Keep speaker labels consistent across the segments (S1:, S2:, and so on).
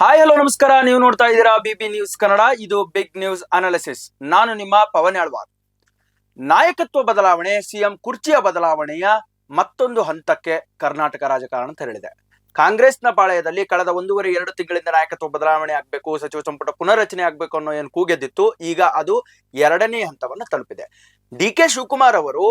S1: Hi hello ನಮಸ್ಕಾರ. ನೀವು ನೋಡ್ತಾ ಇದ್ದೀರಾ ಬಿಬಿ ನ್ಯೂಸ್ ಕನ್ನಡ ಇದು ಬಿಗ್ ನ್ಯೂಸ್ ಅನಾಲಿಸಿಸ್ ನಾನು ನಿಮ್ಮ ಪವನ್ ಆಳ್ವಾರ್ ನಾಯಕತ್ವ ಬದಲಾವಣೆ, ಸಿಎಂ ಕುರ್ಚಿಯ ಬದಲಾವಣೆಯ ಮತ್ತೊಂದು ಹಂತಕ್ಕೆ ಕರ್ನಾಟಕ ರಾಜಕಾರಣ ತೆರಳಿದೆ. ಕಾಂಗ್ರೆಸ್ನ ಪಾಳಯದಲ್ಲಿ ಕಳೆದ ಒಂದೂವರೆ ಎರಡು ತಿಂಗಳಿಂದ ನಾಯಕತ್ವ ಬದಲಾವಣೆ ಆಗಬೇಕು, ಸಚಿವ ಸಂಪುಟ ಪುನರ್ರಚನೆ ಆಗಬೇಕು ಅನ್ನೋ ಏನು ಕೂಗೆದ್ದಿತ್ತು, ಈಗ ಅದು ಎರಡನೇ ಹಂತವನ್ನು ತಲುಪಿದೆ. ಡಿ ಕೆ ಶಿವಕುಮಾರ್ ಅವರು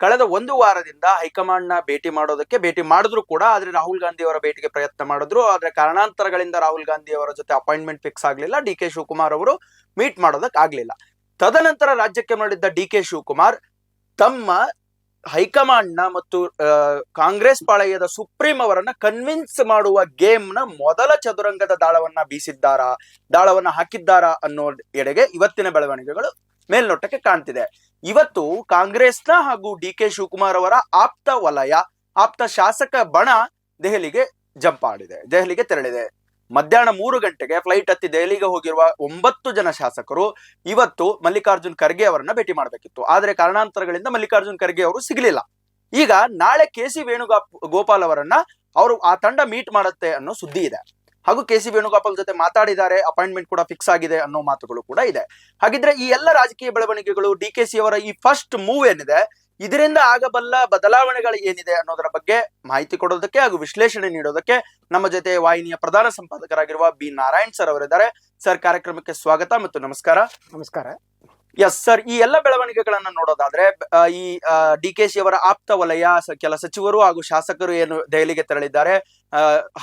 S1: ಕಳೆದ ಒಂದು ವಾರದಿಂದ ಹೈಕಮಾಂಡ್ನ ಭೇಟಿ ಮಾಡೋದಕ್ಕೆ ಭೇಟಿ ಮಾಡಿದ್ರು ಕೂಡ, ಆದ್ರೆ ರಾಹುಲ್ ಗಾಂಧಿ ಅವರ ಭೇಟಿಗೆ ಪ್ರಯತ್ನ ಮಾಡಿದ್ರು. ಆದ್ರೆ ಕಾರಣಾಂತರಗಳಿಂದ ರಾಹುಲ್ ಗಾಂಧಿ ಅವರ ಜೊತೆ ಅಪಾಯಿಂಟ್ಮೆಂಟ್ ಫಿಕ್ಸ್ ಆಗಲಿಲ್ಲ. ಡಿ ಕೆ ಶಿವಕುಮಾರ್ ಅವರು ಮೀಟ್ ಮಾಡೋದಕ್ಕೆ ಆಗ್ಲಿಲ್ಲ. ತದನಂತರ ರಾಜ್ಯಕ್ಕೆ ಮಾಡಿದ್ದ ಡಿ ಕೆ ಶಿವಕುಮಾರ್ ತಮ್ಮ ಹೈಕಮಾಂಡ್ನ ಮತ್ತು ಕಾಂಗ್ರೆಸ್ ಪಾಳಯದ ಸುಪ್ರೀಂ ಅವರನ್ನ ಕನ್ವಿನ್ಸ್ ಮಾಡುವ ಗೇಮ್ನ ಮೊದಲ ಚದುರಂಗದ ದಾಳವನ್ನ ಬೀಸಿದ್ದಾರಾ, ದಾಳವನ್ನ ಹಾಕಿದ್ದಾರಾ ಅನ್ನೋ ಎಡೆಗೆ ಇವತ್ತಿನ ಬೆಳವಣಿಗೆಗಳು ಮೇಲ್ನೋಟಕ್ಕೆ ಕಾಣ್ತಿದೆ. ಇವತ್ತು ಕಾಂಗ್ರೆಸ್ನ ಹಾಗೂ ಡಿ ಕೆ ಶಿವಕುಮಾರ್ ಅವರ ಆಪ್ತ ವಲಯ, ಆಪ್ತ ಶಾಸಕ ಬಣ ದೆಹಲಿಗೆ ಜಂಪ್ ಆಡಿದೆ, ದೆಹಲಿಗೆ ತೆರಳಿದೆ. ಮಧ್ಯಾಹ್ನ ಮೂರು ಗಂಟೆಗೆ ಫ್ಲೈಟ್ ಹತ್ತಿ ದೆಹಲಿಗೆ ಹೋಗಿರುವ ಒಂಬತ್ತು ಜನ ಶಾಸಕರು ಇವತ್ತು ಮಲ್ಲಿಕಾರ್ಜುನ್ ಖರ್ಗೆ ಅವರನ್ನ ಭೇಟಿ ಮಾಡಬೇಕಿತ್ತು. ಆದ್ರೆ ಕಾರಣಾಂತರಗಳಿಂದ ಮಲ್ಲಿಕಾರ್ಜುನ್ ಖರ್ಗೆ ಅವರು ಸಿಗಲಿಲ್ಲ. ಈಗ ನಾಳೆ ಕೆ ಸಿ ವೇಣುಗೋಪಾಲ್ ಗೋಪಾಲ್ ಅವರನ್ನ ಅವರು ಆ ತಂಡ ಮೀಟ್ ಮಾಡುತ್ತೆ ಅನ್ನೋ ಸುದ್ದಿ ಇದೆ. ಹಾಗೂ ಕೆ ಸಿ ವೇಣುಗೋಪಾಲ್ ಜೊತೆ ಮಾತಾಡಿದ್ದಾರೆ, ಅಪಾಯಿಂಟ್ಮೆಂಟ್ ಕೂಡ ಫಿಕ್ಸ್ ಆಗಿದೆ ಅನ್ನೋ ಮಾತುಗಳು ಕೂಡ ಇದೆ. ಹಾಗಿದ್ರೆ ಈ ಎಲ್ಲ ರಾಜಕೀಯ ಬೆಳವಣಿಗೆಗಳು ಡಿ ಕೆ ಸಿ ಅವರ ಈ ಫಸ್ಟ್ ಮೂವ್ ಏನಿದೆ, ಇದರಿಂದ ಆಗಬಲ್ಲ ಬದಲಾವಣೆಗಳು ಏನಿದೆ ಅನ್ನೋದರ ಬಗ್ಗೆ ಮಾಹಿತಿ ಕೊಡೋದಕ್ಕೆ ಹಾಗೂ ವಿಶ್ಲೇಷಣೆ ನೀಡೋದಕ್ಕೆ ನಮ್ಮ ಜೊತೆ ವಾಹಿನಿಯ ಪ್ರಧಾನ ಸಂಪಾದಕರಾಗಿರುವ ಬಿ ನಾರಾಯಣ್ ಸರ್ ಅವರಿದ್ದಾರೆ. ಸರ್, ಕಾರ್ಯಕ್ರಮಕ್ಕೆ ಸ್ವಾಗತ ಮತ್ತು ನಮಸ್ಕಾರ.
S2: ನಮಸ್ಕಾರ.
S1: ಎಸ್ ಸರ್ ಈ ಎಲ್ಲ ಬೆಳವಣಿಗೆಗಳನ್ನ ನೋಡೋದಾದ್ರೆ ಈ ಡಿ ಕೆ ಶಿ ಅವರ ಆಪ್ತ ವಲಯ ಕೆಲ ಸಚಿವರು ಹಾಗೂ ಶಾಸಕರು ಏನು ದೆಹಲಿಗೆ ತೆರಳಿದ್ದಾರೆ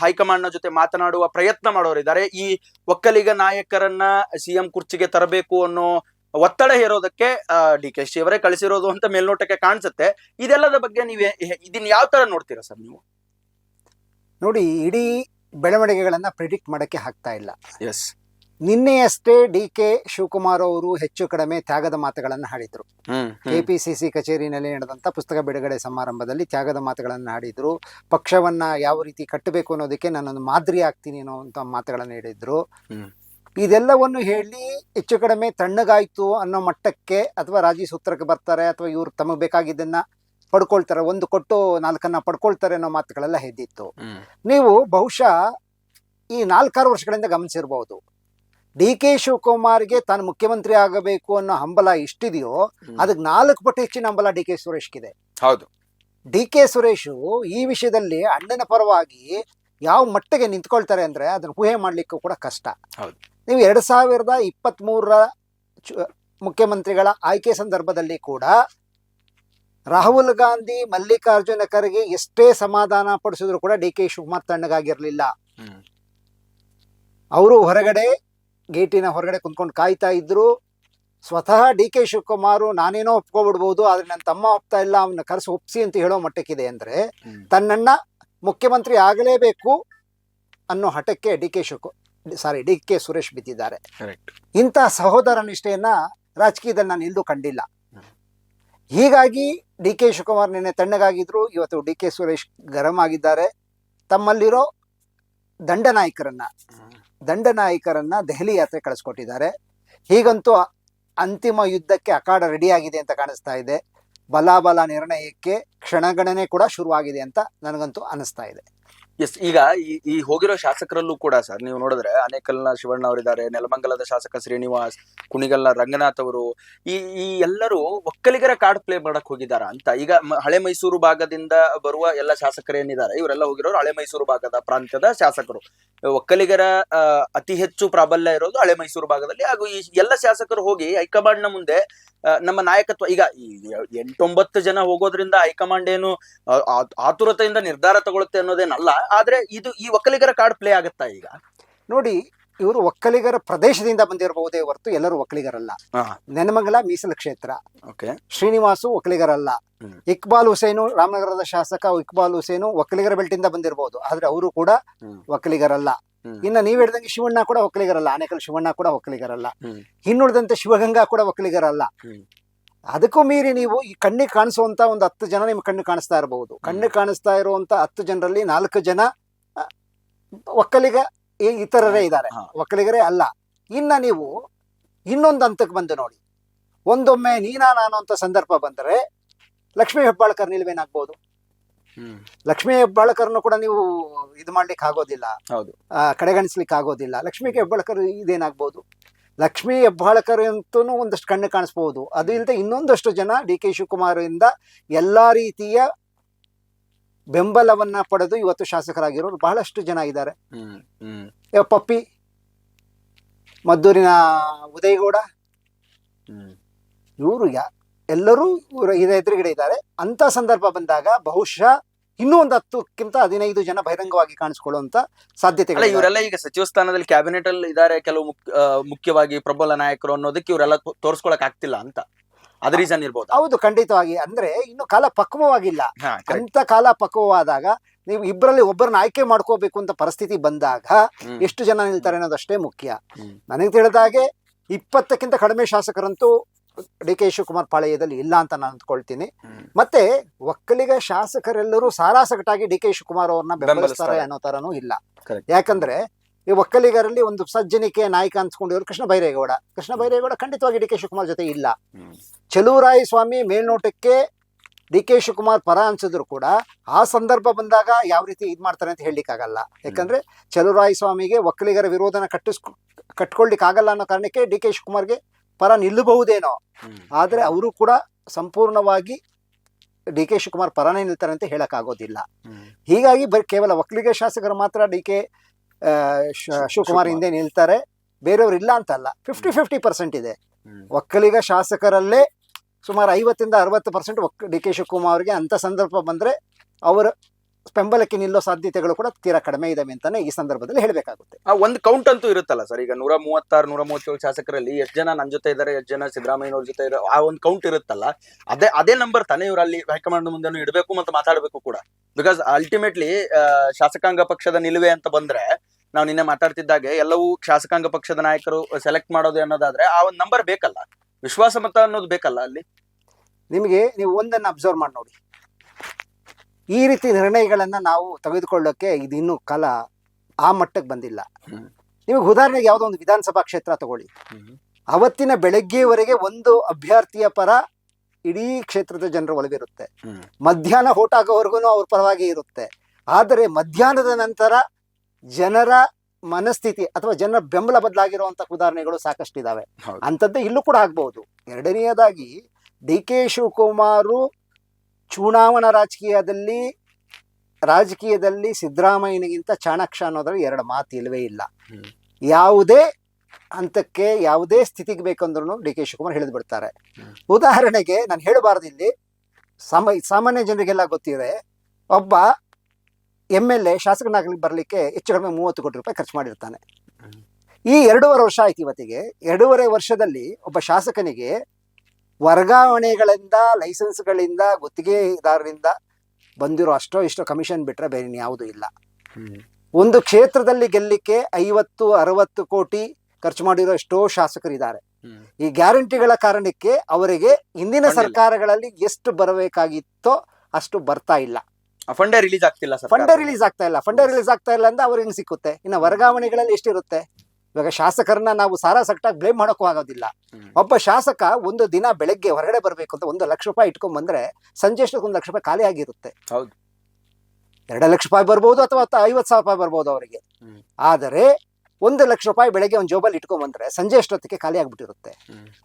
S1: ಹೈಕಮಾಂಡ್ನ ಜೊತೆ ಮಾತನಾಡುವ ಪ್ರಯತ್ನ ಮಾಡೋರಿದ್ದಾರೆ. ಈ ಒಕ್ಕಲಿಗ ನಾಯಕರನ್ನ ಸಿಎಂ ಕುರ್ಚಿಗೆ ತರಬೇಕು ಅನ್ನೋ ಒತ್ತಡ ಹೇರೋದಕ್ಕೆ ಡಿ ಕೆ ಶಿ ಅವರೇ ಕಳಿಸಿರೋದು ಅಂತ ಮೇಲ್ನೋಟಕ್ಕೆ ಕಾಣಿಸುತ್ತೆ. ಇದೆಲ್ಲದ ಬಗ್ಗೆ ನೀವೇ ಇದನ್ನ ಯಾವ ತರ ನೋಡ್ತೀರಾ ಸರ್ ನೀವು?
S2: ನೋಡಿ ಇಡೀ ಬೆಳವಣಿಗೆಗಳನ್ನ ಪ್ರಿಡಿಕ್ಟ್ ಮಾಡಕ್ಕೆ ಆಗ್ತಾ ಇಲ್ಲ.
S1: ಎಸ್
S2: ನಿನ್ನೆಯಷ್ಟೇ ಡಿ ಕೆ ಶಿವಕುಮಾರ್ ಅವರು ಹೆಚ್ಚು ಕಡಿಮೆ ತ್ಯಾಗದ ಮಾತುಗಳನ್ನು ಹಾಡಿದ್ರು. ಕೆಪಿಸಿಸಿ ಕಚೇರಿನಲ್ಲಿ ನಡೆದಂತ ಪುಸ್ತಕ ಬಿಡುಗಡೆ ಸಮಾರಂಭದಲ್ಲಿ ತ್ಯಾಗದ ಮಾತುಗಳನ್ನು ಹಾಡಿದ್ರು. ಪಕ್ಷವನ್ನ ಯಾವ ರೀತಿ ಕಟ್ಟಬೇಕು ಅನ್ನೋದಕ್ಕೆ ನಾನೊಂದು ಮಾದರಿ ಆಗ್ತೀನಿ ಅನ್ನೋಂತ ಮಾತುಗಳನ್ನು ಹೇಳಿದ್ರು. ಇದೆಲ್ಲವನ್ನು ಹೇಳಿ ಹೆಚ್ಚು ಕಡಿಮೆ ತಣ್ಣಗಾಯ್ತು ಅನ್ನೋ ಮಟ್ಟಕ್ಕೆ ಅಥವಾ ರಾಜಿ ಸೂತ್ರಕ್ಕೆ ಬರ್ತಾರೆ ಅಥವಾ ಇವ್ರು ತಮಗೆ ಬೇಕಾಗಿದ್ದನ್ನ ಪಡ್ಕೊಳ್ತಾರೆ ಒಂದು ಕೊಟ್ಟು ನಾಲ್ಕನ್ನ ಪಡ್ಕೊಳ್ತಾರೆ ಅನ್ನೋ ಮಾತುಗಳೆಲ್ಲ
S1: ಹೆದ್ದಿತ್ತು.
S2: ನೀವು ಬಹುಶಃ ಈ ನಾಲ್ಕಾರು ವರ್ಷಗಳಿಂದ ಗಮನಿಸಿರ್ಬೋದು. ಡಿ ಕೆ ಶಿವಕುಮಾರ್ಗೆ ತಾನು ಮುಖ್ಯಮಂತ್ರಿ ಆಗಬೇಕು ಅನ್ನೋ ಹಂಬಲ ಎಷ್ಟಿದೆಯೋ ಅದಕ್ಕೆ ನಾಲ್ಕು ಪಟ್ಟು ಹೆಚ್ಚಿನ ಹಂಬಲ ಡಿ ಕೆ ಸುರೇಶ್ಗಿದೆ
S1: ಹೌದು.
S2: ಡಿ ಕೆ ಸುರೇಶು ಈ ವಿಷಯದಲ್ಲಿ ಅಣ್ಣನ ಪರವಾಗಿ ಯಾವ ಮಟ್ಟಿಗೆ ನಿಂತ್ಕೊಳ್ತಾರೆ ಅಂದ್ರೆ ಅದನ್ನ ಊಹೆ ಮಾಡ್ಲಿಕ್ಕೂ ಕೂಡ ಕಷ್ಟ.
S1: ಹೌದು.
S2: ನೀವು ಎರಡ್ ಸಾವಿರದ ಇಪ್ಪತ್ತ್ ಮೂರರ ಮುಖ್ಯಮಂತ್ರಿಗಳ ಆಯ್ಕೆ ಸಂದರ್ಭದಲ್ಲಿ ಕೂಡ ರಾಹುಲ್ ಗಾಂಧಿ ಮಲ್ಲಿಕಾರ್ಜುನ ಖರ್ಗೆ ಎಷ್ಟೇ ಸಮಾಧಾನ ಪಡಿಸಿದ್ರು ಕೂಡ ಡಿ ಕೆ ಶಿವಕುಮಾರ್ ತಣ್ಣಗಾಗಿರ್ಲಿಲ್ಲ. ಅವರು ಹೊರಗಡೆ ಗೇಟಿನ ಹೊರಗಡೆ ಕುಂತ್ಕೊಂಡು ಕಾಯ್ತಾ ಇದ್ರು. ಸ್ವತಃ ಡಿ ಕೆ ಶಿವಕುಮಾರ್ ನಾನೇನೋ ಒಪ್ಕೊಬಿಡ್ಬೋದು ಆದ್ರೆ ನನ್ನ ತಮ್ಮ ಒಪ್ತಾ ಇಲ್ಲ ಅವನ ಕರೆಸಿ ಒಪ್ಸಿ ಅಂತ ಹೇಳೋ ಮಟ್ಟಕ್ಕಿದೆ ಅಂದ್ರೆ. ತನ್ನನ್ನ ಮುಖ್ಯಮಂತ್ರಿ ಆಗಲೇಬೇಕು ಅನ್ನೋ ಹಠಕ್ಕೆ D K Shivaku sorry D K Suresh ಬಿದ್ದಿದ್ದಾರೆ. ಇಂಥ ಸಹೋದರ ನಿಷ್ಠೆಯನ್ನ ರಾಜಕೀಯದಲ್ಲಿ ನಾನು ಎಲ್ಲೂ ಕಂಡಿಲ್ಲ. ಹೀಗಾಗಿ ಡಿ ಕೆ ಶಿವಕುಮಾರ್ ನಿನ್ನೆ ತಣ್ಣಗಾಗಿದ್ರು ಇವತ್ತು ಡಿ ಕೆ ಸುರೇಶ್ ಗರಂ ಆಗಿದ್ದಾರೆ. ತಮ್ಮಲ್ಲಿರೋ ದಂಡನಾಯಕರನ್ನ ದಂಡನಾಯಕರನ್ನ ದೆಹಲಿ ಯಾತ್ರೆ ಕಳಿಸ್ಕೊಟ್ಟಿದ್ದಾರೆ. ಹೀಗಂತೂ ಅಂತಿಮ ಯುದ್ಧಕ್ಕೆ ಅಖಾಡ ರೆಡಿ ಆಗಿದೆ ಅಂತ ಕಾಣಿಸ್ತಾ ಇದೆ. ಬಲಾಬಲ ನಿರ್ಣಯಕ್ಕೆ ಕ್ಷಣಗಣನೆ ಕೂಡ ಶುರುವಾಗಿದೆ ಅಂತ ನನಗಂತೂ ಅನಿಸ್ತಾ ಇದೆ.
S1: ಎಸ್ ಈಗ ಈ ಹೋಗಿರೋ ಶಾಸಕರಲ್ಲೂ ಕೂಡ ಸರ್, ನೀವು ನೋಡಿದ್ರೆ ಅನೇಕಲ್ನ ಶಿವಣ್ಣ ಅವರಿದ್ದಾರೆ, ನೆಲಮಂಗಲದ ಶಾಸಕ ಶ್ರೀನಿವಾಸ್, ಕುಣಿಗಲ್ನ ರಂಗನಾಥ್ ಅವರು, ಈ ಈ ಎಲ್ಲರೂ ಒಕ್ಕಲಿಗರ ಕಾರ್ಡ್ ಪ್ಲೇ ಮಾಡಕ್ ಹೋಗಿದಾರ ಅಂತ. ಈಗ ಹಳೆ ಮೈಸೂರು ಭಾಗದಿಂದ ಬರುವ ಎಲ್ಲ ಶಾಸಕರೇನಿದ್ದಾರೆ ಇವರೆಲ್ಲ ಹೋಗಿರೋರು ಹಳೆ ಮೈಸೂರು ಭಾಗದ ಪ್ರಾಂತ್ಯದ ಶಾಸಕರು. ಒಕ್ಕಲಿಗರ ಅತಿ ಹೆಚ್ಚು ಪ್ರಾಬಲ್ಯ ಇರೋದು ಹಳೆ ಮೈಸೂರು ಭಾಗದಲ್ಲಿ. ಹಾಗೂ ಈ ಎಲ್ಲ ಶಾಸಕರು ಹೋಗಿ ಹೈಕಮಾಂಡ್ನ ಮುಂದೆ ನಮ್ಮ ನಾಯಕತ್ವ ಈಗ ಎಂಟೊಂಬತ್ತು ಜನ ಹೋಗೋದ್ರಿಂದ ಹೈಕಮಾಂಡ್ ಏನು ಆತುರತೆಯಿಂದ ನಿರ್ಧಾರ ತಗೊಳುತ್ತೆ ಅನ್ನೋದೇನಲ್ಲ ಆದ್ರೆ ಇದು ಈ ಒಕ್ಕಲಿಗರ ಕಾರ್ಡ್ ಪ್ಲೇ ಆಗುತ್ತಾ ಈಗ?
S2: ನೋಡಿ ಇವರು ಒಕ್ಕಲಿಗರ ಪ್ರದೇಶದಿಂದ ಬಂದಿರಬಹುದೇ ಹೊರತು ಎಲ್ಲರೂ ಒಕ್ಕಲಿಗರಲ್ಲ. ನೆನಮಂಗಲ ಮೀಸಲು ಕ್ಷೇತ್ರ.
S1: ಓಕೆ.
S2: ಶ್ರೀನಿವಾಸು ಒಕ್ಕಲಿಗರಲ್ಲ. ಇಕ್ಬಾಲ್ ಹುಸೇನು ರಾಮನಗರದ ಶಾಸಕ ಇಕ್ಬಾಲ್ ಹುಸೇನು ಒಕ್ಕಲಿಗರ ಬೆಲ್ಟಿಂದ ಬಂದಿರಬಹುದು. ಆದ್ರೆ ಅವರು ಕೂಡ. ಒಕ್ಕಲಿಗರಲ್ಲ. ಇನ್ನ ನೀವ್ ಹೇಳ್ದಂಗೆ ಶಿವಣ್ಣ ಕೂಡ ಒಕ್ಕಲಿಗರಲ್ಲ ಆನೇಕಲ್ ಶಿವಣ್ಣ ಕೂಡ ಒಕ್ಕಲಿಗರಲ್ಲ. ಇನ್ನುಳಿದಂತೆ ಶಿವಗಂಗಾ ಕೂಡ ಒಕ್ಕಲಿಗರಲ್ಲ. ಅದಕ್ಕೂ ಮೀರಿ ನೀವು ಈ ಕಣ್ಣಿಗೆ ಕಾಣಿಸುವಂತ ಒಂದು ಹತ್ತು ಜನ ನಿಮ್ ಕಣ್ಣು ಕಾಣಿಸ್ತಾ ಇರಬಹುದು ಕಣ್ಣು ಕಾಣಿಸ್ತಾ ಇರುವಂತ ಹತ್ತು ಜನರಲ್ಲಿ ನಾಲ್ಕು ಜನ ಒಕ್ಕಲಿಗ ಈ- ಇತರರೇ ಇದ್ದಾರೆ. ಒಕ್ಕಲಿಗರೇ ಅಲ್ಲ. ಇನ್ನ ನೀವು ಇನ್ನೊಂದು ಹಂತಕ್ಕೆ ಬಂದು ನೋಡಿ. ಒಂದೊಮ್ಮೆ ನೀನಾ ನಾನು ಅಂತ ಸಂದರ್ಭ ಬಂದರೆ ಲಕ್ಷ್ಮೀ ಹೆಬ್ಬಾಳ್ಕರ್ ನಿಲ್ವೇನಾಗ್ಬೋದು. ಲಕ್ಷ್ಮೀ ಹೆಬ್ಬಾಳಕರ್ನು ಕೂಡ ನೀವು ಇದು ಮಾಡ್ಲಿಕ್ಕೆ ಆಗೋದಿಲ್ಲ.
S1: ಹೌದು.
S2: ಕಡೆಗಣಿಸ್ಲಿಕ್ಕೆ ಆಗೋದಿಲ್ಲ. ಲಕ್ಷ್ಮೀ ಹೆಬ್ಬಾಳಕರ್ ಇದೇನಾಗ್ಬೋದು? ಲಕ್ಷ್ಮೀ ಹೆಬ್ಬಾಳಕರ್ ಅಂತೂ ಒಂದಷ್ಟು ಕಣ್ಣು ಕಾಣಿಸ್ಬೋದು. ಅದು ಇಲ್ಲದೆ ಇನ್ನೊಂದಷ್ಟು ಜನ ಡಿ ಕೆ ಶಿವಕುಮಾರ್ ಇಂದ ಎಲ್ಲಾ ರೀತಿಯ ಬೆಂಬಲವನ್ನ ಪಡೆದು ಇವತ್ತು ಶಾಸಕರಾಗಿರೋರು ಬಹಳಷ್ಟು ಜನ ಇದ್ದಾರೆ. ಪಪ್ಪಿ ಮದ್ದೂರಿನ ಉದಯಗೌಡ ಇವರು ಯಾ ಎಲ್ಲರೂ ಇದ ಎದುರುಗಡೆ ಇದ್ದಾರೆ. ಅಂತ ಸಂದರ್ಭ ಬಂದಾಗ ಬಹುಶಃ ಇನ್ನೂ ಒಂದು ಹತ್ತಕ್ಕಿಂತ ಹದಿನೈದು ಜನ ಬಹಿರಂಗವಾಗಿ ಕಾಣಿಸ್ಕೊಳ್ಳುವಂತ
S1: ಅಂತ
S2: ಸಾಧ್ಯತೆಗಳು
S1: ಇವರೆಲ್ಲ ಈಗ ಸಚಿವ ಸ್ಥಾನದಲ್ಲಿ ಕ್ಯಾಬಿನೆಟ್ ಅಲ್ಲಿ ಇದಾರೆ ಕೆಲವು ಮುಖ್ಯ- ಮುಖ್ಯವಾಗಿ ಪ್ರಬಲ ನಾಯಕರು ಅನ್ನೋದಕ್ಕೆ ಇವರೆಲ್ಲ ತೋರಿಸ್ಕೊಳಕ್ ಆಗ್ತಿಲ್ಲ ಅಂತ. ಅದ್ ರೀಸನ್ ಇರ್ಬೋದು.
S2: ಹೌದು ಖಂಡಿತವಾಗಿ. ಅಂದ್ರೆ ಇನ್ನು ಕಾಲ ಪಕ್ವವಾಗಿಲ್ಲ. ಅಂತ ಕಾಲ ಪಕ್ವವಾದಾಗ ನೀವು ಇಬ್ಬರಲ್ಲಿ ಒಬ್ಬರನ್ನ ಆಯ್ಕೆ ಮಾಡ್ಕೋಬೇಕು ಅಂತ ಪರಿಸ್ಥಿತಿ ಬಂದಾಗ ಎಷ್ಟು ಜನ ನಿಲ್ತಾರೆ ಅನ್ನೋದಷ್ಟೇ ಮುಖ್ಯ. ನನಗೆ ತಿಳಿದ ಹಾಗೆ ಇಪ್ಪತ್ತಕ್ಕಿಂತ ಕಡಿಮೆ ಶಾಸಕರಂತೂ ಡಿ ಕೆ ಶಿವಕುಮಾರ್ ಪಾಳೆಯದಲ್ಲಿ ಇಲ್ಲ ಅಂತ ನಾನು ಅಂದ್ಕೊಳ್ತೀನಿ. ಮತ್ತೆ ಒಕ್ಕಲಿಗ ಶಾಸಕರೆಲ್ಲರೂ ಸಾರಾಸಗಟಾಗಿ ಡಿ ಕೆ ಶಿವಕುಮಾರ್ ಅವ್ರನ್ನ ಬೆಂಬಲಿಸ್ತಾರೆ. ಅನ್ನೋ ತರನೂ ಇಲ್ಲ. ಯಾಕಂದ್ರೆ ಈ ಒಕ್ಕಲಿಗರಲ್ಲಿ ಒಂದು ಸಜ್ಜನಿಕೆ ನಾಯಕ ಅನ್ಸ್ಕೊಂಡಿರೋರು ಕೃಷ್ಣ ಬೈರೇಗೌಡ. ಕೃಷ್ಣ ಬೈರೇಗೌಡ ಖಂಡಿತವಾಗಿ ಡಿ ಕೆ ಶಿವಕುಮಾರ್ ಜೊತೆ ಇಲ್ಲ. ಚಲುವರಾಯ ಸ್ವಾಮಿ ಮೇಲ್ನೋಟಕ್ಕೆ ಡಿ ಕೆ ಶಿವಕುಮಾರ್ ಪರ ಅನ್ಸಿದ್ರು ಕೂಡ ಆ ಸಂದರ್ಭ ಬಂದಾಗ ಯಾವ ರೀತಿ ಇದ್ ಮಾಡ್ತಾರೆ ಅಂತ ಹೇಳಲಿಕ್ಕಾಗಲ್ಲ. ಯಾಕಂದ್ರೆ ಚಲುವರಾಯ ಸ್ವಾಮಿಗೆ ಒಕ್ಕಲಿಗರ ವಿರೋಧನ ಕಟ್ಟಿಸ್ ಕಟ್ಕೊಳ್ಲಿಕ್ಕೆ ಆಗಲ್ಲ ಅನ್ನೋ ಕಾರಣಕ್ಕೆ ಡಿ ಕೆ ಶಿವಕುಮಾರ್ಗೆ ಪರ ನಿಲ್ಲಬಹುದೇನೋ. ಆದರೆ ಅವರು ಕೂಡ ಸಂಪೂರ್ಣವಾಗಿ ಡಿ ಕೆ ಶಿವಕುಮಾರ್ ಪರನೇ ನಿಲ್ತಾರೆ ಅಂತ ಹೇಳೋಕ್ಕಾಗೋದಿಲ್ಲ. ಆಗೋದಿಲ್ಲ ಹೀಗಾಗಿ ಬರೀ ಕೇವಲ ಒಕ್ಕಲಿಗ ಶಾಸಕರು ಮಾತ್ರ ಡಿ ಕೆ ಶಿವಕುಮಾರ್. ಹಿಂದೆ ನಿಲ್ತಾರೆ. ಬೇರೆಯವರು ಇಲ್ಲ ಅಂತಲ್ಲ. ಫಿಫ್ಟಿ ಫಿಫ್ಟಿ ಪರ್ಸೆಂಟ್ ಇದೆ. ಒಕ್ಕಲಿಗ ಶಾಸಕರಲ್ಲೇ ಸುಮಾರು ಐವತ್ತಿಂದ ಅರವತ್ತು ಪರ್ಸೆಂಟ್ ಡಿ ಕೆ ಶಿವಕುಮಾರ್ಗೆ ಅವರಿಗೆ ಅಂತ ಸಂದರ್ಭ ಬಂದ್ರೆ ಅವರ ಬೆಂಬಲಕ್ಕೆ ನಿಲ್ಲೋ ಸಾಧ್ಯತೆಗಳು ಕೂಡ ತೀರಾ ಕಡಿಮೆ ಇದಾವೆ ಅಂತಾನೆ ಈ ಸಂದರ್ಭದಲ್ಲಿ ಹೇಳಬೇಕಾಗುತ್ತೆ.
S1: ಆ ಒಂದು ಕೌಂಟ್ ಅಂತೂ ಇರುತ್ತಲ್ಲ ಸರ್? ಈಗ ನೂರ ಮೂವತ್ತಾರು ನೂರ ಮೂವತ್ತೇಳು ಶಾಸಕರಲ್ಲಿ ಎಷ್ಟು ಜನ ನನ್ನ ಜೊತೆ ಇದಾರೆ ಎಷ್ಟು ಜನ ಸಿದ್ದರಾಮಯ್ಯನವ್ರ ಜೊತೆ ಇದ್ದಾರೆ ಆ ಒಂದು ಕೌಂಟ್ ಇರುತ್ತಲ್ಲ ಅದೇ ಅದೇ ನಂಬರ್ ತಾನೇ ಇವರಲ್ಲಿ ಅಲ್ಲಿ ಹೈಕಮಾಂಡ್ ಮುಂದೆ ಇಡಬೇಕು ಮತ್ತು ಮಾತಾಡಬೇಕು ಕೂಡ. ಬಿಕಾಸ್ ಅಲ್ಟಿಮೇಟ್ಲಿ ಶಾಸಕಾಂಗ ಪಕ್ಷದ ನಿಲುವೆ ಅಂತ ಬಂದ್ರೆ ನಾವು ನಿನ್ನೆ ಮಾತಾಡ್ತಿದ್ದಾಗೆ ಎಲ್ಲವೂ ಶಾಸಕಾಂಗ ಪಕ್ಷದ ನಾಯಕರು ಸೆಲೆಕ್ಟ್ ಮಾಡೋದು ಅನ್ನೋದಾದ್ರೆ ಆ ಒಂದು ನಂಬರ್ ಬೇಕಲ್ಲ. ವಿಶ್ವಾಸ ಮತ ಅನ್ನೋದು ಬೇಕಲ್ಲ ಅಲ್ಲಿ?
S2: ನಿಮಗೆ ನೀವು ಒಂದನ್ನು ಅಬ್ಸರ್ವ್ ಮಾಡಿ ನೋಡಿ. ಈ ರೀತಿ ನಿರ್ಣಯಗಳನ್ನು ನಾವು ತೆಗೆದುಕೊಳ್ಳೋಕೆ ಇದು ಇನ್ನೂ ಕಾಲ ಆ ಮಟ್ಟಕ್ಕೆ ಬಂದಿಲ್ಲ. ನಿಮಗೆ ಉದಾಹರಣೆಗೆ ಯಾವುದೋ ಒಂದು ವಿಧಾನಸಭಾ ಕ್ಷೇತ್ರ ತಗೊಳ್ಳಿ. ಅವತ್ತಿನ ಬೆಳಗ್ಗೆವರೆಗೆ ಒಂದು ಅಭ್ಯರ್ಥಿಯ ಪರ ಇಡೀ ಕ್ಷೇತ್ರದ ಜನರ ಒಳಗಿರುತ್ತೆ
S1: ಹ್ಮ್.
S2: ಮಧ್ಯಾಹ್ನ ಓಟ್ ಆಗೋವರೆಗೂ ಅವ್ರ ಪರವಾಗಿ ಇರುತ್ತೆ. ಆದರೆ ಮಧ್ಯಾಹ್ನದ ನಂತರ ಜನರ ಮನಸ್ಥಿತಿ ಅಥವಾ ಜನರ ಬೆಂಬಲ ಬದಲಾಗಿರುವಂತ ಉದಾಹರಣೆಗಳು ಸಾಕಷ್ಟು
S1: ಇದಾವೆ
S2: ಅಂಥದ್ದೇ ಇಲ್ಲೂ ಕೂಡ ಆಗ್ಬಹುದು. ಎರಡನೆಯದಾಗಿ ಡಿ ಕೆ ಶಿವಕುಮಾರು ಚುನಾವಣಾ ರಾಜಕೀಯದಲ್ಲಿ ರಾಜಕೀಯದಲ್ಲಿ ಸಿದ್ದರಾಮಯ್ಯನಿಗಿಂತ ಚಾಣಾಕ್ಷ ಅನ್ನೋದ್ರಲ್ಲಿ ಎರಡು ಮಾತು ಇಲ್ಲವೇ ಇಲ್ಲ. ಯಾವುದೇ ಹಂತಕ್ಕೆ ಯಾವುದೇ ಸ್ಥಿತಿಗೆ ಬೇಕಂದ್ರೂ ಡಿ ಕೆ ಶಿವಕುಮಾರ್ ಹೇಳಿದ್ ಬಿಡ್ತಾರೆ. ಉದಾಹರಣೆಗೆ ನಾನು ಹೇಳಬಾರ್ದು ಇಲ್ಲಿ ಸಾಮ ಸಾಮಾನ್ಯ ಜನರಿಗೆಲ್ಲ ಗೊತ್ತಿದೆ ಒಬ್ಬ ಎಂ ಎಲ್ ಎ ಶಾಸಕನಾಗಲಿ ಬರಲಿಕ್ಕೆ ಹೆಚ್ಚು ಕಡಿಮೆ ಮೂವತ್ತು ಕೋಟಿ ರೂಪಾಯಿ ಖರ್ಚು ಮಾಡಿರ್ತಾನೆ. ಈ ಎರಡೂವರೆ ವರ್ಷ ಆಯ್ತು ಇವತ್ತಿಗೆ ಎರಡೂವರೆ ವರ್ಷದಲ್ಲಿ ಒಬ್ಬ ಶಾಸಕನಿಗೆ ವರ್ಗಾವಣೆಗಳಿಂದ ಲೈಸೆನ್ಸ್ಗಳಿಂದ ಗುತ್ತಿಗೆದಾರರಿಂದ ಬಂದಿರೋ ಅಷ್ಟೋ ಇಷ್ಟೋ ಕಮಿಷನ್ ಬಿಟ್ರೆ ಬೇರೆ ಯಾವುದು ಇಲ್ಲ. ಒಂದು ಕ್ಷೇತ್ರದಲ್ಲಿ ಗೆಲ್ಲಿಕ್ಕೆ ಐವತ್ತು ಅರವತ್ತು ಕೋಟಿ ಖರ್ಚು ಮಾಡಿರೋ ಎಷ್ಟೋ ಶಾಸಕರಿದ್ದಾರೆ. ಈ ಗ್ಯಾರಂಟಿಗಳ ಕಾರಣಕ್ಕೆ ಅವರಿಗೆ ಹಿಂದಿನ ಸರ್ಕಾರಗಳಲ್ಲಿ ಎಷ್ಟು ಬರಬೇಕಾಗಿತ್ತೋ ಅಷ್ಟು ಬರ್ತಾ ಇಲ್ಲ.
S1: ಫಂಡೇ ರಿಲೀಸ್ ಆಗ್ತಿಲ್ಲ
S2: ಫಂಡೇ ರಿಲೀಸ್ ಆಗ್ತಾ ಇಲ್ಲ. ಫಂಡೇ ರಿಲೀಸ್ ಆಗ್ತಾ ಇಲ್ಲ ಅಂದ್ರೆ ಅವ್ರಿಗೆ ಸಿಕ್ಕುತ್ತೆ? ಇನ್ನು ವರ್ಗಾವಣೆಗಳಲ್ಲಿ ಎಷ್ಟಿರುತ್ತೆ? ಇವಾಗ ಶಾಸಕರನ್ನ ನಾವು ಸಾರಾಸಗಟಾಗಿ ಬ್ಲೇಮ್ ಮಾಡೋಕ್ಕೂ ಆಗೋದಿಲ್ಲ. ಒಬ್ಬ ಶಾಸಕ ಒಂದು ದಿನ ಬೆಳಗ್ಗೆ ಹೊರಗಡೆ ಬರಬೇಕು ಅಂತ ಒಂದು ಲಕ್ಷ ರೂಪಾಯಿ ಇಟ್ಕೊಂಡ್ ಬಂದ್ರೆ ಸಂಜೆ ಒಂದು ಲಕ್ಷ ರೂಪಾಯಿ ಖಾಲಿ ಆಗಿರುತ್ತೆ.
S1: ಹೌದು.
S2: ಎರಡು ಲಕ್ಷ ರೂಪಾಯಿ ಬರ್ಬೋದು ಅಥವಾ ಐವತ್ತು ಸಾವಿರ ರೂಪಾಯಿ ಬರ್ಬೋದು ಅವರಿಗೆ. ಆದರೆ ಒಂದು ಲಕ್ಷ ರೂಪಾಯಿ ಬೆಳಗ್ಗೆ ಒಂದು ಜೋಬಲ್ಲಿ ಇಟ್ಕೊಂಡ್ ಬಂದ್ರೆ ಸಂಜೆ ಅಷ್ಟೊತ್ತಿಗೆ ಖಾಲಿ ಆಗ್ಬಿಟ್ಟಿರುತ್ತೆ.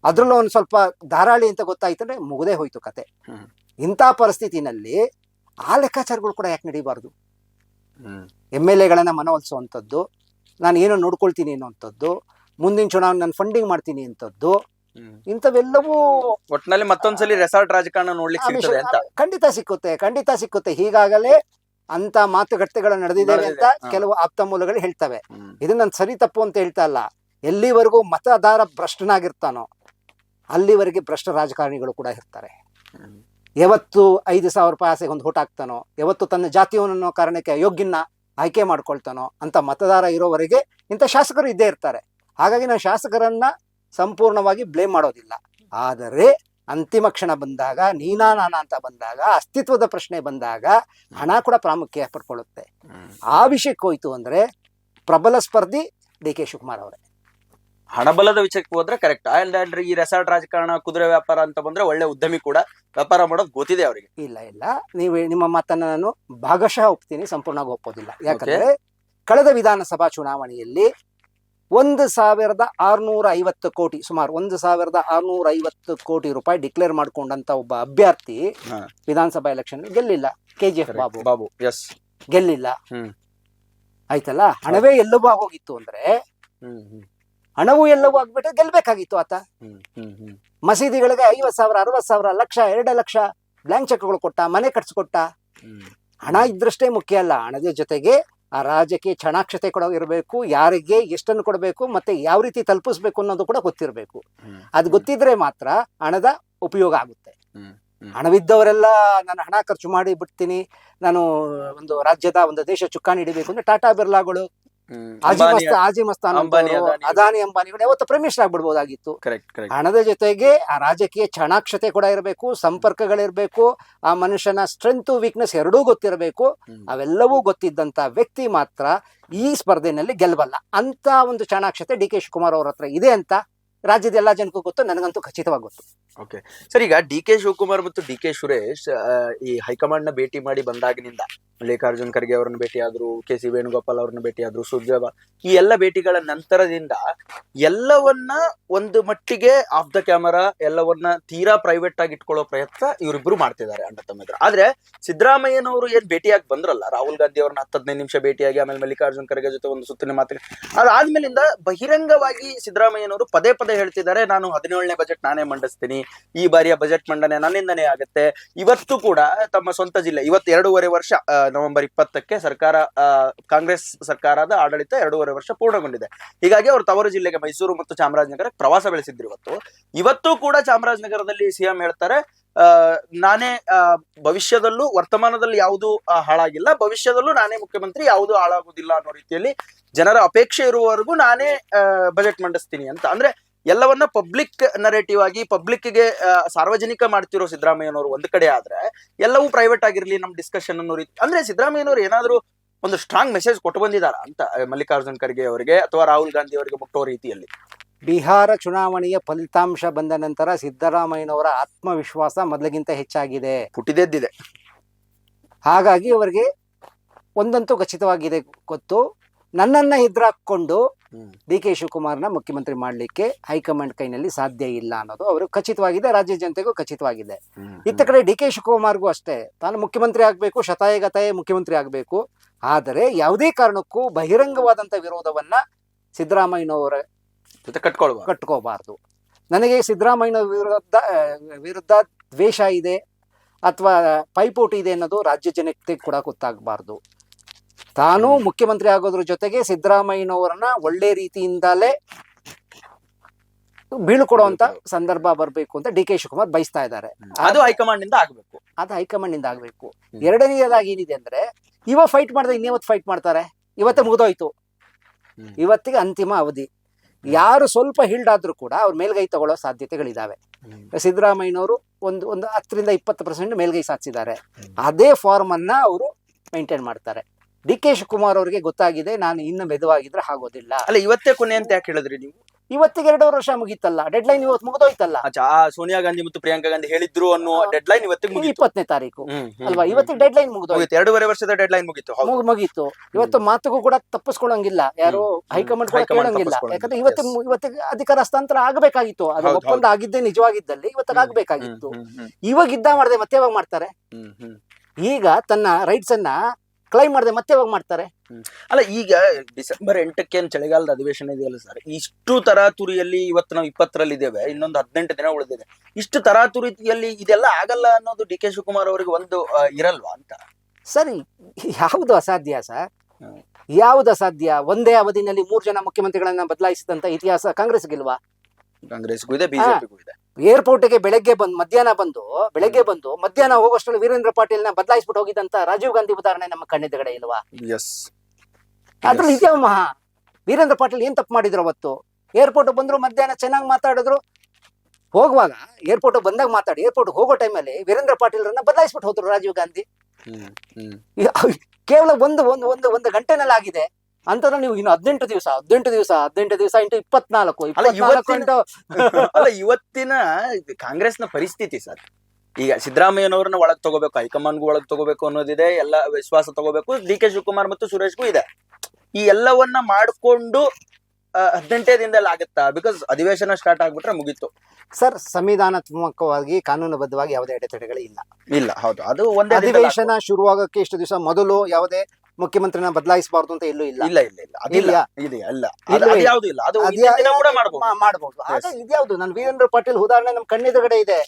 S2: ಅದ್ರಲ್ಲೂ ಒಂದು ಸ್ವಲ್ಪ ಧಾರಾಳಿ ಅಂತ ಗೊತ್ತಾಯ್ತಂದ್ರೆ ಮುಗದೇ ಹೋಯ್ತು ಕತೆ. ಇಂಥ ಪರಿಸ್ಥಿತಿನಲ್ಲಿ ಆ ಲೆಕ್ಕಾಚಾರಗಳು ಕೂಡ ಯಾಕೆ ನಡೀಬಾರ್ದು? ಎಂ ಎಲ್ ಎಗಳನ್ನ ಮನವೊಲಿಸುವಂಥದ್ದು ನಾನು ಏನೋ ನೋಡ್ಕೊಳ್ತೀನಿ ಅನ್ನೋಂಥದ್ದು ಮುಂದಿನ ಚುನಾವಣೆ ನಾನು ಫಂಡಿಂಗ್ ಮಾಡ್ತೀನಿ ಅಂತದ್ದು ಇಂಥವೆಲ್ಲವೂ
S1: ಒಟ್ಟಿನಲ್ಲಿ ಮತ್ತೊಂದ್ಸಲಿ ರೆಸಾರ್ಟ್ ರಾಜಕಾರಣ ನೋಡ್ಲಿಕ್ಕೆ ಸಿಗ್ತದೆ ಅಂತ.
S2: ಖಂಡಿತ ಸಿಕ್ಕುತ್ತೆ ಖಂಡಿತ ಸಿಕ್ಕುತ್ತೆ. ಹೀಗಾಗಲೇ ಅಂತ ಮಾತುಕತೆಗಳು
S1: ನಡೆದಿದೆ ಅಂತ
S2: ಕೆಲವು ಆಪ್ತ ಮೂಲಗಳು ಹೇಳ್ತವೆ. ಇದು ನಾನು ಸರಿ ತಪ್ಪು ಅಂತ ಹೇಳ್ತಾ ಇಲ್ಲ. ಎಲ್ಲಿವರೆಗೂ ಮತದಾರ ಭ್ರಷ್ಟನಾಗಿರ್ತಾನೋ ಅಲ್ಲಿವರೆಗೆ ಭ್ರಷ್ಟ ರಾಜಕಾರಣಿಗಳು ಕೂಡ ಇರ್ತಾರೆ. ಯಾವತ್ತು ಐದು ಸಾವಿರ ರೂಪಾಯಿ ಆಸೆಗೆ ಒಂದು ಓಟ್ ಹಾಕ್ತಾನೋ ಯಾವತ್ತು ತನ್ನ ಜಾತಿಯವನ್ನೋ ಕಾರಣಕ್ಕೆ ಅಯೋಗ್ಯನ ಆಯ್ಕೆ ಮಾಡ್ಕೊಳ್ತಾನೋ ಅಂತ ಮತದಾರ ಇರೋವರೆಗೆ ಇಂಥ ಶಾಸಕರು ಇದ್ದೇ ಇರ್ತಾರೆ. ಹಾಗಾಗಿ ನಾನು ಶಾಸಕರನ್ನ ಸಂಪೂರ್ಣವಾಗಿ ಬ್ಲೇಮ್ ಮಾಡೋದಿಲ್ಲ. ಆದರೆ ಅಂತಿಮ ಕ್ಷಣ ಬಂದಾಗ ನೀನಾ ನಾನಾ ಅಂತ ಬಂದಾಗ ಅಸ್ತಿತ್ವದ ಪ್ರಶ್ನೆ ಬಂದಾಗ ಹಣ ಕೂಡ ಪ್ರಾಮುಖ್ಯ ಪಡ್ಕೊಳ್ಳುತ್ತೆ ಆ ವಿಷಯಕ್ಕೆ ಹೋಯ್ತು ಅಂದ್ರೆ ಪ್ರಬಲ ಸ್ಪರ್ಧಿ ಡಿ ಕೆ ಶಿವಕುಮಾರ್ ಅವರೇ.
S1: ಹಣಬಲದ ವಿಷಯಕ್ಕೆ ಹೋದ್ರೆ ಕರೆಕ್ಟ್ ಅಂದ್ರೆ ಈ ರೆಸಾರ್ಟ್ ರಾಜಕಾರಣ ಕುದುರೆ ವ್ಯಾಪಾರ ಅಂತ ಬಂದ್ರೆ ಒಳ್ಳೆ ಉದ್ಯಮಿ ಕೂಡ ವ್ಯಾಪಾರ ಮಾಡೋದು ಗೊತ್ತಿದೆ ಅವರಿಗೆ.
S2: ಇಲ್ಲ ಇಲ್ಲ. ನೀವು ನಿಮ್ಮ ಮಾತನ್ನ ನಾನು ಭಾಗಶಃ ಒಪ್ತೀನಿ ಸಂಪೂರ್ಣವಾಗಿ ಒಪ್ಪೋದಿಲ್ಲ. ಯಾಕಂದ್ರೆ ಕಳೆದ ವಿಧಾನಸಭಾ ಚುನಾವಣೆಯಲ್ಲಿ ಒಂದು ಸಾವಿರದ ಆರ್ನೂರ ಐವತ್ತು ಕೋಟಿ ಸುಮಾರು ಒಂದು ಸಾವಿರದ ಆರ್ನೂರ ಐವತ್ತು ಕೋಟಿ ರೂಪಾಯಿ ಡಿಕ್ಲೇರ್ ಮಾಡ್ಕೊಂಡಂತ ಒಬ್ಬ ಅಭ್ಯರ್ಥಿ. ವಿಧಾನಸಭಾ election ಗೆಲ್ಲಿಲ್ಲ. K G F Babu.
S1: Babu S
S2: ಗೆಲ್ಲಿಲ್ಲ.
S1: ಹ್ಮ್.
S2: ಆಯ್ತಲ್ಲ? ಹಣವೇ ಎಲ್ಲವೂ ಹೋಗಿತ್ತು ಅಂದ್ರೆ
S1: ಹ್ಮ್ ಹ್ಮ್.
S2: ಹಣವೂ ಎಲ್ಲವೂ ಆಗ್ಬಿಟ್ರೆ ಗೆಲ್ಬೇಕಾಗಿತ್ತು ಆತ. ಮಸೀದಿಗಳಿಗೆ ಐವತ್ ಸಾವಿರ ಅರವತ್ ಸಾವಿರ ಲಕ್ಷ ಎರಡು ಲಕ್ಷ ಬ್ಲಾಂಕ್ ಚೆಕ್ಗಳು ಕೊಟ್ಟ ಮನೆ ಕಟ್ಸಿಕೊಟ್ಟ. ಹಣ ಇದ್ರಷ್ಟೇ ಮುಖ್ಯ ಅಲ್ಲ. ಹಣದ ಜೊತೆಗೆ ಆ ರಾಜಕೀಯ ಚಣಾಕ್ಷತೆ ಕೂಡ ಇರಬೇಕು ಯಾರಿಗೆ ಎಷ್ಟನ್ನು ಕೊಡಬೇಕು ಮತ್ತೆ ಯಾವ ರೀತಿ ತಲುಪಿಸ್ಬೇಕು ಅನ್ನೋದು ಕೂಡ ಗೊತ್ತಿರಬೇಕು. ಅದು ಗೊತ್ತಿದ್ರೆ ಮಾತ್ರ ಹಣದ ಉಪಯೋಗ ಆಗುತ್ತೆ. ಹಣವಿದ್ದವರೆಲ್ಲ ನಾನು ಹಣ ಖರ್ಚು ಮಾಡಿ ಬಿಡ್ತೀನಿ ನಾನು ಒಂದು ರಾಜ್ಯದ ಒಂದು ದೇಶ ಚುಕ್ಕಾಣಿ ಹಿಡಿಬೇಕು ಅಂದ್ರೆ ಟಾಟಾ ಬಿರ್ಲಾಗಳು ಆಜಿ
S1: ಅಂಬಾನಿ
S2: ಮಸ್ತ ಆಜಿ ಮಸ್ತಾನ್
S1: ಅದಾನಿ.
S2: ಅಂಬಾನಿಗಳು ಯಾವತ್ತು ಪ್ರಮಿಷ್ ಆಗ್ಬಿಡ್ಬೋದಾಗಿತ್ತು. ಹಣದ ಜೊತೆಗೆ ಆ ರಾಜಕೀಯ ಚಾಣಾಕ್ಷತೆ ಕೂಡ ಇರಬೇಕು ಸಂಪರ್ಕಗಳಿರ್ಬೇಕು ಆ ಮನುಷ್ಯನ ಸ್ಟ್ರೆಂತ್ ವೀಕ್ನೆಸ್ ಎರಡೂ ಗೊತ್ತಿರಬೇಕು. ಅವೆಲ್ಲವೂ ಗೊತ್ತಿದ್ದಂತ ವ್ಯಕ್ತಿ ಮಾತ್ರ ಈ ಸ್ಪರ್ಧೆನಲ್ಲಿ ಗೆಲ್ಲಬಲ್ಲ ಅಂತ ಒಂದು ಚಾಣಾಕ್ಷತೆ ಡಿ ಕೆ ಶಿವಕುಮಾರ್ ಅವ್ರ ಹತ್ರ ಇದೆ ಅಂತ ರಾಜ್ಯದ ಎಲ್ಲಾ ಜನಕ್ಕೂ ಗೊತ್ತು, ನನಗಂತೂ ಖಚಿತವಾಗಿ ಗೊತ್ತು.
S1: ಓಕೆ ಸರ್, ಈಗ ಡಿ ಕೆ ಶಿವಕುಮಾರ್ ಮತ್ತು ಡಿ ಕೆ ಸುರೇಶ್ ಈ ಹೈಕಮಾಂಡ್ನ ಭೇಟಿ ಮಾಡಿ ಬಂದಾಗಿನಿಂದ ಮಲ್ಲಿಕಾರ್ಜುನ್ ಖರ್ಗೆ ಅವರನ್ನು ಭೇಟಿಯಾದ್ರು, ಕೆ ಸಿ ವೇಣುಗೋಪಾಲ್ ಅವರನ್ನ ಭೇಟಿಯಾದ್ರು ಸುರ್ಜೇವಾ ಈ ಎಲ್ಲ ಭೇಟಿಗಳ ನಂತರದಿಂದ ಎಲ್ಲವನ್ನ ಒಂದು ಮಟ್ಟಿಗೆ ಆಫ್ ದ ಕ್ಯಾಮರಾ ಎಲ್ಲವನ್ನ ತೀರಾ ಪ್ರೈವೇಟ್ ಆಗಿ ಇಟ್ಕೊಳ್ಳೋ ಪ್ರಯತ್ನ ಇವರಿಬ್ರು ಮಾಡ್ತಿದ್ದಾರೆ ಅಣ್ಣ ತಮ್ಮಿದ್ರು. ಆದ್ರೆ ಸಿದ್ದರಾಮಯ್ಯನವರು ಏನ್ ಭೇಟಿಯಾಗಿ ಬಂದ್ರಲ್ಲ, ರಾಹುಲ್ ಗಾಂಧಿ ಅವ್ರನ್ನ ಹತ್ತು ಹದಿನೈದು ನಿಮಿಷ ಭೇಟಿಯಾಗಿ, ಆಮೇಲೆ ಮಲ್ಲಿಕಾರ್ಜುನ್ ಖರ್ಗೆ ಜೊತೆ ಒಂದು ಸುತ್ತಿನ ಮಾತು ಅದಾದ್ಮೇಲಿಂದ ಬಹಿರಂಗವಾಗಿ ಸಿದ್ದರಾಮಯ್ಯನವರು ಪದೇ ಪದೇ ಹೇಳ್ತಿದ್ದಾರೆ, ನಾನು ಹದಿನೇಳನೇ ಬಜೆಟ್ ನಾನೇ ಮಂಡಿಸ್ತೀನಿ. ಈ ಬಾರಿಯ ಬಜೆಟ್ ಮಂಡನೆ ನನ್ನಿಂದನೇ ಆಗುತ್ತೆ. ಇವತ್ತು ಕೂಡ ತಮ್ಮ ಸ್ವಂತ ಜಿಲ್ಲೆ, ಇವತ್ತು ಎರಡೂವರೆ ವರ್ಷ ನವೆಂಬರ್ ಇಪ್ಪತ್ತಕ್ಕೆ ಸರ್ಕಾರ ಕಾಂಗ್ರೆಸ್ ಸರ್ಕಾರದ ಆಡಳಿತ ಎರಡೂವರೆ ವರ್ಷ ಪೂರ್ಣಗೊಂಡಿದೆ. ಹೀಗಾಗಿ ಅವರು ತವರು ಜಿಲ್ಲೆಗೆ ಮೈಸೂರು ಮತ್ತು ಚಾಮರಾಜನಗರ ಪ್ರವಾಸ ಬೆಳೆಸಿದ್ರು ಇವತ್ತು. ಇವತ್ತು ಕೂಡ ಚಾಮರಾಜನಗರದಲ್ಲಿ ಸಿಎಂ ಹೇಳ್ತಾರೆ ನಾನೇ ಭವಿಷ್ಯದಲ್ಲೂ ವರ್ತಮಾನದಲ್ಲಿ ಯಾವುದು ಹಾಳಾಗಿಲ್ಲ. ಭವಿಷ್ಯದಲ್ಲೂ ನಾನೇ ಮುಖ್ಯಮಂತ್ರಿ, ಯಾವುದು ಹಾಳಾಗುವುದಿಲ್ಲ ಅನ್ನೋ ರೀತಿಯಲ್ಲಿ ಜನರ ಅಪೇಕ್ಷೆ ಇರುವವರೆಗೂ ನಾನೇ ಬಜೆಟ್ ಮಂಡಿಸ್ತೀನಿ ಅಂತ. ಅಂದ್ರೆ ಎಲ್ಲವನ್ನ ಪಬ್ಲಿಕ್ ನರೇಟಿವ್ ಆಗಿ ಪಬ್ಲಿಕ್ಗೆ ಸಾರ್ವಜನಿಕ ಮಾಡ್ತಿರೋ ಸಿದ್ದರಾಮಯ್ಯನವರು ಒಂದು ಕಡೆ ಆದ್ರೆ ಎಲ್ಲವೂ ಪ್ರೈವೇಟ್ ಆಗಿರ್ಲಿ ನಮ್ ಡಿಸ್ಕಷನ್ ಅನ್ನೋ ರೀತಿ. ಅಂದ್ರೆ ಸಿದ್ದರಾಮಯ್ಯನವರು ಏನಾದ್ರು ಒಂದು ಸ್ಟ್ರಾಂಗ್ ಮೆಸೇಜ್ ಕೊಟ್ಟು ಬಂದಿದ್ದಾರೆ ಅಂತ ಮಲ್ಲಿಕಾರ್ಜುನ್ ಖರ್ಗೆ ಅವರಿಗೆ ಅಥವಾ ರಾಹುಲ್ ಗಾಂಧಿ ಅವರಿಗೆ ಮುಟ್ಟೋ ರೀತಿಯಲ್ಲಿ.
S2: ಬಿಹಾರ ಚುನಾವಣೆಯ ಫಲಿತಾಂಶ ಬಂದ ನಂತರ ಸಿದ್ದರಾಮಯ್ಯನವರ ಆತ್ಮವಿಶ್ವಾಸ ಮೊದಲಿಗಿಂತ ಹೆಚ್ಚಾಗಿದೆ.
S1: ಪುಟಿದೆದ್ದಿದೆ
S2: ಹಾಗಾಗಿ ಅವರಿಗೆ ಒಂದಂತೂ ಖಚಿತವಾಗಿದೆ ಗೊತ್ತು. ನನ್ನನ್ನು ಎದುರಾಕೊಂಡು. ಡಿ ಕೆ ಶಿವಕುಮಾರ್ನ ಮುಖ್ಯಮಂತ್ರಿ ಮಾಡಲಿಕ್ಕೆ ಹೈಕಮಾಂಡ್ ಕೈನಲ್ಲಿ ಸಾಧ್ಯ ಇಲ್ಲ ಅನ್ನೋದು ಅವರು ಖಚಿತವಾಗಿದೆ ರಾಜ್ಯ ಜನತೆಗೂ ಖಚಿತವಾಗಿದೆ. ಇತ್ತ ಕಡೆ ಡಿ ಕೆ ಶಿವಕುಮಾರ್ಗೂ ಅಷ್ಟೇ ತಾನು ಮುಖ್ಯಮಂತ್ರಿ ಆಗಬೇಕು ಶತಾಯಗತಾಯ ಮುಖ್ಯಮಂತ್ರಿ ಆಗಬೇಕು ಆದರೆ ಯಾವುದೇ ಕಾರಣಕ್ಕೂ ಬಹಿರಂಗವಾದಂಥ ವಿರೋಧವನ್ನ ಸಿದ್ದರಾಮಯ್ಯನವರ
S1: ಜೊತೆ ಕಟ್ಕೊಳ್ಬಾರ್ದು.
S2: ಕಟ್ಕೋಬಾರ್ದು ನನಗೆ ಸಿದ್ದರಾಮಯ್ಯನ ವಿರುದ್ಧ ವಿರುದ್ಧ ದ್ವೇಷ ಇದೆ ಅಥವಾ ಪೈಪೋಟಿ ಇದೆ ಅನ್ನೋದು ರಾಜ್ಯ ಜನತೆ ಕೂಡ ಗೊತ್ತಾಗಬಾರ್ದು. ತಾನು ಮುಖ್ಯಮಂತ್ರಿ ಆಗೋದ್ರ ಜೊತೆಗೆ ಸಿದ್ದರಾಮಯ್ಯನವರನ್ನ ಒಳ್ಳೆ ರೀತಿಯಿಂದಲೇ ಬೀಳ್ಕೊಡುವಂತ ಸಂದರ್ಭ ಬರಬೇಕು ಅಂತ ಡಿ ಕೆ ಶಿವಕುಮಾರ್ ಬಯಸ್ತಾ ಇದ್ದಾರೆ.
S1: ಅದು ಹೈಕಮಾಂಡ್ನಿಂದ ಆಗ್ಬೇಕು.
S2: ಅದು ಹೈಕಮಾಂಡ್ನಿಂದ ಆಗ್ಬೇಕು ಎರಡನೇದಾಗಿ ಏನಿದೆ ಅಂದ್ರೆ ಇವ ಫೈಟ್ ಮಾಡಿದ್ರೆ ಇನ್ಯಾವತ್ತು ಫೈಟ್ ಮಾಡ್ತಾರೆ? ಇವತ್ತೇ ಮುಗಿದೋಯ್ತು. ಇವತ್ತಿಗೆ ಅಂತಿಮ ಅವಧಿ. ಯಾರು ಸ್ವಲ್ಪ ಹಿಲ್ಡ್ ಆದ್ರೂ ಕೂಡ ಅವ್ರ ಮೇಲ್ಗೈ ತಗೊಳ್ಳೋ ಸಾಧ್ಯತೆಗಳಿದಾವೆ. ಸಿದ್ದರಾಮಯ್ಯನವರು ಒಂದು ಒಂದು ಹತ್ತರಿಂದ ಇಪ್ಪತ್ತು ಪರ್ಸೆಂಟ್ ಮೇಲ್ಗೈ ಸಾಧಿಸಿದ್ದಾರೆ. ಅದೇ ಫಾರ್ಮ್ ಅನ್ನ ಅವರು ಮೇಂಟೈನ್ ಮಾಡ್ತಾರೆ. ಡಿ ಕೆ ಶಿವಕುಮಾರ್ ಅವರಿಗೆ ಗೊತ್ತಾಗಿದೆ ನಾನು ಇನ್ನು ಮೆದುವಾಗಿದ್ರೆ ಆಗೋದಿಲ್ಲ.
S1: ಅಲ್ಲ ಇವತ್ತೇ ಕೊನೆ ಅಂತ ಯಾಕೆ ಹೇಳಿದ್ರಿ ನೀವು?
S2: ಇವತ್ತಿಗೆ ಎರಡೂವರೆ ವರ್ಷ ಮುಗೀತಲ್ಲ ಡೆಡ್ ಲೈನ್ ಇವತ್ತು ಮುಗಿದೋಯ್ತಲ್ಲ.
S1: ಅಚ್ಚಾ ಆ ಸೋನಿಯಾ ಗಾಂಧಿ ಮತ್ತು ಪ್ರಿಯಾಂಕಾ ಗಾಂಧಿ ಹೇಳಿದ್ರು ಅನ್ನೋ ಡೆಡ್ ಲೈನ್ ಇವತ್ತಿಗೆ ಮುಗೀತು.
S2: ಇಪ್ಪತ್ತನೇ ತಾರೀಕು.
S1: ಹ್ಮ್, ಹ್ಮ್,
S2: ಅಲ್ವಾ?
S1: ಹ್ಮ್.
S2: ಇವತ್ತಿಗೆ ಡೆಡ್ ಲೈನ್ ಮುಗಿದೋಯ್ತು.
S1: ಮುಗೀತು ಎರಡೂವರೆ ವರ್ಷದ ಡೆಡ್ ಲೈನ್ ಮುಗಿತು ಹೌದು.
S2: ಮುಗ್- ಮುಗೀತು. ಇವತ್ತು ಮಾತುಗೂ ಕೂಡ ತಪ್ಪಿಸ್ಕೊಳಂಗಿಲ್ಲ ಯಾರು. ಹೈಕಮಾಂಡ್ ಕೂಡ
S1: ಹೈಕಮಾಂಡ್
S2: ಕೇಳಂಗಿಲ್ಲ.
S1: ತಪ್ಪಿಸ್ಕೊಳಂಗಿಲ್ಲ.
S2: ಯಾಕಂದ್ರೆ ಇವತ್ತು
S1: Yes.
S2: ಇವತ್ತಿಗೆ ಅಧಿಕಾರ ಹಸ್ತಾಂತರ ಆಗಬೇಕಾಗಿತ್ತು. ಅದು
S1: ಹೌದು,
S2: ಒಪ್ಪಂದ ಆಗಿದ್ದೇ ನಿಜವಾಗಿದ್ದಲ್ಲಿ ಇವತ್ತಿಗೆ
S1: ಆಗಬೇಕಾಗಿತ್ತು
S2: ಆಗ್ಬೇಕಾಗಿತ್ತು.
S1: ಹ್ಮ್, ಹ್ಮ್,
S2: ಇವಾಗ ಇದ್ದ ಮಾಡದೆ ಮತ್ತೆ ಯಾವಾಗ ಮಾಡ್ತಾರೆ?
S1: ಹ್ಮ್, ಹ್ಮ್.
S2: ಈಗ ತನ್ನ ರೈಟ್ಸ್ ಅನ್ನ ಕ್ಲೈಮ್ ಮಾಡಿದೆ ಮತ್ತೆ ಯಾವಾಗ ಮಾಡ್ತಾರೆ?
S1: ಅಲ್ಲ ಈಗ ಡಿಸೆಂಬರ್ ಎಂಟಕ್ಕೆ ಏನು ಚಳಿಗಾಲದ ಅಧಿವೇಶನ ಇದೆಯಲ್ಲ ಸರ್? ಇಷ್ಟು ತರಾತುರಿಯಲ್ಲಿ ಇವತ್ತು ನಾವು ಇಪ್ಪತ್ತರಲ್ಲಿ ಇದ್ದೇವೆ ಇನ್ನೊಂದು ಹದಿನೆಂಟು ದಿನ ಉಳಿದಿದೆ. ಇಷ್ಟು ತರಾತುರಿಯಲ್ಲಿ ಇದೆಲ್ಲ ಆಗಲ್ಲ ಅನ್ನೋದು ಡಿ ಕೆ ಶಿವಕುಮಾರ್ ಅವರಿಗೆ ಒಂದು ಇರಲ್ವಾ ಅಂತ?
S2: ಸರಿ ಯಾವುದು ಅಸಾಧ್ಯ ಸರ್. ಯಾವುದು ಅಸಾಧ್ಯ? ಒಂದೇ ಅವಧಿನಲ್ಲಿ ಮೂರು ಜನ ಮುಖ್ಯಮಂತ್ರಿಗಳನ್ನ ಬದಲಾಯಿಸಿದಂತ ಇತಿಹಾಸ ಕಾಂಗ್ರೆಸ್ಗಿಲ್ವಾ
S1: ಕಾಂಗ್ರೆಸ್ಗೂ ಇದೆ ಬಿಜೆಪಿಗೂ ಇದೆ.
S2: ಏರ್ಪೋರ್ಟ್ಗೆ ಬೆಳಗ್ಗೆ ಬಂದು ಮಧ್ಯಾಹ್ನ ಬಂದು ಬೆಳಗ್ಗೆ ಬಂದು ಮಧ್ಯಾಹ್ನ ಹೋಗೋಷ್ಟರಲ್ಲಿ ವೀರೇಂದ್ರ ಪಾಟೀಲ್ನ ಬದಲಾಯಿಸ್ಬಿಟ್ಟು ಹೋಗಿದಂತ ರಾಜೀವ್ ಗಾಂಧಿ ಉದಾಹರಣೆ ನಮ್ಮ ಕಣ್ಣೆದುರುಗಡೆ ಇಲ್ವಾ?
S1: ಎಸ್
S2: ಅದ್ರಲ್ಲಿ ಇದೇ ಮಹಾ ವೀರೇಂದ್ರ ಪಾಟೀಲ್ ಏನ್ ತಪ್ಪು ಮಾಡಿದ್ರು ಅವತ್ತು? ಏರ್ಪೋರ್ಟ್ ಬಂದ್ರು ಮಧ್ಯಾಹ್ನ ಚೆನ್ನಾಗಿ ಮಾತಾಡಿದ್ರು. ಹೋಗುವಾಗ ಏರ್ಪೋರ್ಟ್ ಬಂದಾಗ ಮಾತಾಡಿ ಏರ್ಪೋರ್ಟ್ ಹೋಗೋ ಟೈಮಲ್ಲಿ ವೀರೇಂದ್ರ ಪಾಟೀಲ್ರನ್ನ ಬದಲಾಯಿಸ್ಬಿಟ್ಟು ಹೋದ್ರು ರಾಜೀವ್ ಗಾಂಧಿ. ಕೇವಲ ಒಂದು ಒಂದು ಒಂದು ಒಂದು ಗಂಟೆನಲ್ಲಿ ಆಗಿದೆ ಅಂತಂದ್ರೆ ನೀವು ಇನ್ನು ಹದಿನೆಂಟು ದಿವಸ ಹದಿನೆಂಟು ದಿವಸ ಹದಿನೆಂಟು ದಿವಸ ಇಂಟು ಇಪ್ಪತ್ನಾಲ್ಕು
S1: ಅಲ್ಲ, ಇವತ್ತಿನ- ಕಾಂಗ್ರೆಸ್ನ ಪರಿಸ್ಥಿತಿ ಸರ್. ಈಗ ಸಿದ್ದರಾಮಯ್ಯನವ್ರನ್ನ ಒಳಗ್ ತಗೋಬೇಕು ಹೈಕಮಾಂಡ್ಗೂ ಒಳಗ್ ತಗೋಬೇಕು ಅನ್ನೋದಿದೆ ಎಲ್ಲ ವಿಶ್ವಾಸ ತಗೋಬೇಕು ಡಿ ಕೆ ಶಿವಕುಮಾರ್ ಮತ್ತು ಸುರೇಶ್ಗೂ ಇದೆ. ಈ ಎಲ್ಲವನ್ನ ಮಾಡ್ಕೊಂಡು ಹದಿನೆಂಟೇ ದಿನದಲ್ಲಿ ಆಗುತ್ತಾ? ಬಿಕಾಸ್ ಅಧಿವೇಶನ ಸ್ಟಾರ್ಟ್ ಆಗ್ಬಿಟ್ರೆ ಮುಗೀತು.
S2: ಸರ್ ಸಂವಿಧಾನಾತ್ಮಕವಾಗಿ ಕಾನೂನುಬದ್ಧವಾಗಿ ಯಾವುದೇ ಅಡೆತಡೆಗಳು ಇಲ್ಲ.
S1: ಇಲ್ಲ ಹೌದು. ಅದು ಒಂದೇ
S2: ಅಧಿವೇಶನ ಶುರುವಾಗಕ್ಕೆ ಇಷ್ಟು ದಿವಸ ಮೊದಲು ಯಾವುದೇ ಮುಖ್ಯಮಂತ್ರಿನ ಬದಲಾಯಿಸಬಾರ್ದು ಅಂತ ಎಲ್ಲೂ ಇಲ್ಲ.
S1: ಇಲ್ಲ ಇಲ್ಲ ಇಲ್ಲ. ಅದಿಲ್ಲ ಅದು
S2: ಇಲ್ಲ.
S1: ಯಾವ್ದು ಇಲ್ಲ? ಅದು
S2: ಅದ್ಯಾ-
S1: ಹಿಂದಿನ ದಿನ ಕೂಡ ಮಾಡ್ಬೋದು.
S2: ಮಾ- ಮಾಡ್ಬೋದು. ಆಗ ಇದ್ಯಾವ್ದು ನಾನು ವೀರೇಂದ್ರ ಪಾಟೀಲ್ ಉದಾಹರಣೆ ನಮ್ ಕಣ್ಣೆದುರುಗಡೆ ಇದೆ.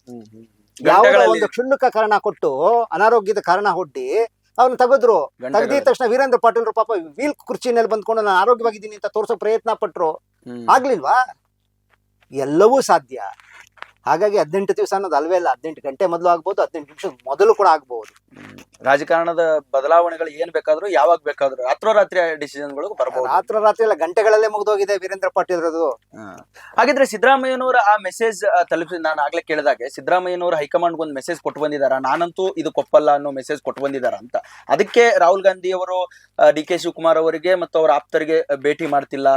S2: ಯಾವುದೋ
S1: ಗಂಟೆಗಳಲ್ಲಿ
S2: ಒಂದು ಕ್ಷುಲ್ಲಕ ಕಾರಣ ಕೊಟ್ಟು ಅನಾರೋಗ್ಯದ ಕಾರಣ ಹೊಡ್ಡಿ ಅವ್ನು ತೆಗೆದ್ರು. ತೆಗ್ದಿದ
S1: ಗಂಟೆಗಳಲ್ಲಿ.
S2: ತಕ್ಷಣ ವೀರೇಂದ್ರ ಪಾಟೀಲ್ ಪಾಪ ವೀಲ್ ಕುರ್ಚಿನಲ್ಲಿ ಬಂದ್ಕೊಂಡು ನಾನು ಆರೋಗ್ಯವಾಗಿದ್ದೀನಿ ಅಂತ ತೋರ್ಸೋ ಪ್ರಯತ್ನ ಪಟ್ರು.
S1: ಹ್ಮ್.
S2: ಆಗ್ಲಿಲ್ವಾ? ಎಲ್ಲವೂ ಸಾಧ್ಯ. ಹಾಗಾಗಿ ಹದಿನೆಂಟು ದಿವಸ ಅನ್ನೋದು ಅಲ್ವೇ ಇಲ್ಲ ಹದಿನೆಂಟು ಗಂಟೆ ಮೊದಲು ಆಗ್ಬೋದು ಹದಿನೆಂಟು ನಿಮಿಷ ಮೊದಲು ಕೂಡ ಆಗ್ಬಹುದು.
S1: ರಾಜಕಾರಣದ ಬದಲಾವಣೆಗಳು ಏನ್ ಬೇಕಾದ್ರೂ ಯಾವಾಗ ಬೇಕಾದ್ರೂ ರಾತ್ರೋರಾತ್ರಿ ಡಿಸಿಷನ್ಗಳು ಬರಬಹುದು
S2: ರಾತ್ರಿ ರಾತ್ರಿ ಎಲ್ಲ ಗಂಟೆಗಳಲ್ಲೇ ಮುಗ್ದೋಗಿದೆ ವೀರೇಂದ್ರ ಪಾಟೀಲ್ ಅದು
S1: ಹಾಗಿದ್ರೆ ಸಿದ್ದರಾಮಯ್ಯನವರ ಆ ಮೆಸೇಜ್ ತಲುಪಿಸಿ ನಾನು ಆಗ್ಲೇ ಕೇಳಿದಾಗೆ ಸಿದ್ದರಾಮಯ್ಯನವರು ಹೈಕಮಾಂಡ್ ಒಂದು ಮೆಸೇಜ್ ಕೊಟ್ಟು ಬಂದಿದಾರ ನಾನಂತೂ ಇದು ಕೊಪ್ಪಲ್ಲ ಅನ್ನೋ ಮೆಸೇಜ್ ಕೊಟ್ಟು ಬಂದಿದಾರ ಅಂತ. ಅದಕ್ಕೆ ರಾಹುಲ್ ಗಾಂಧಿ ಅವರು ಡಿ ಕೆ ಶಿವಕುಮಾರ್ ಅವರಿಗೆ ಮತ್ತು ಅವರ ಆಪ್ತರಿಗೆ ಭೇಟಿ ಮಾಡ್ತಿಲ್ಲ.